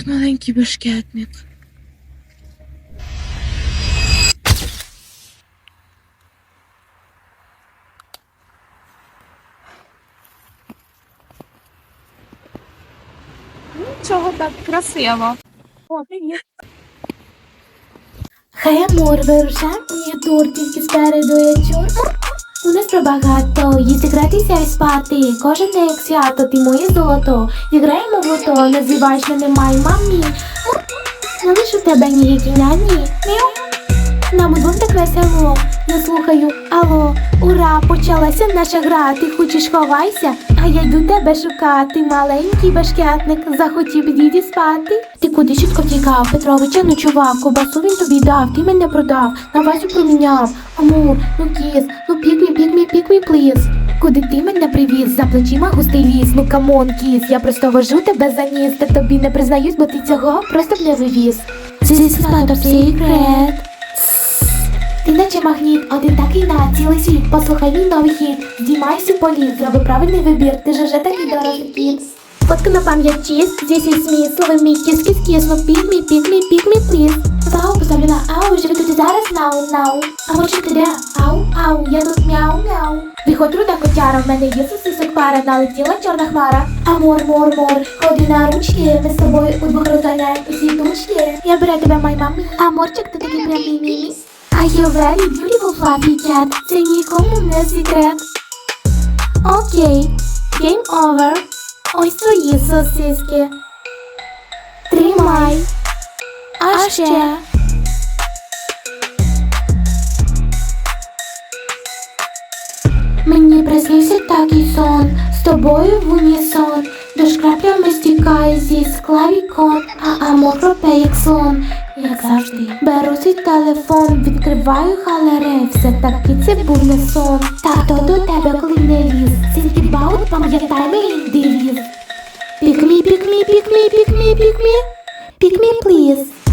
От маленький бешкетник. Чого так красиво? О, привіт. Хай у мій тур, тільки спереду я чур. У нас пробагато, їсти гратися і спати. Кожен день як свято, ти моє золото. Зіграємо в лото, називаєш мене май мамі. Не лише тебе ніякі няні. Мяу. Нам удвом так весело. Я слухаю, алло, ура, почалася наша гра. Ти хочеш ховайся, а я йду тебе шукати. Маленький башкетник захотів діді спати. Ти куди швидко втікав, Петровича ночував, кобасу він тобі дав, ти мене продав, на Васю проміняв. Амур, ну кіс, ну пік мі, пік мі, пік мі, пліз. Куди ти мене привіз? За плечима густий ліс, ну камон, кіс, я просто вожу тебе за ніс, та тобі не признаюсь, бо ти цього просто б не вивіз. This is not a secret. Ти наче магніт, один такий на цілий світ. Послухай мій новий хіт. Здіймайся у політ, зроби правильний вибір. Ти ж уже такий дорогий кіт. Фотка на пам'ять чист, здесь есть смысл, мій кіс кіс кіс, ну пік мі, пік мі, пік мі, пліз. Вау, поставлю на ау, живи тут і зараз, нау, нау. А може тебе, ау, ау, я тут мяу, мяу. Виходь руда котяра, в мене є сосисок пара, налетіла чорна хмара. Амор, мор, мор, ходи на ручки, ми з тобою удвох розганяємо усі тучки. Я беру тебе, май мамі, аморчик, ти такий прям мій мій. А я very beautiful fluffy cat, це нікому не секрет. Окей, game over. Ось твої сосиски. Тримай. А ще. Мені приснився такий сон, з тобою в унісон, дощ краплями стікає зі скла вікон, а амор ропе як сон, як завжди. Беру свій телефон, відкриваю галерею, все таки це був не сон. Тато до тебе, коли не ліз, Think about, пам'ятай мій девіз. Пік мі, пік мі, пік мі, пік мі, пік мі, пік мі, please.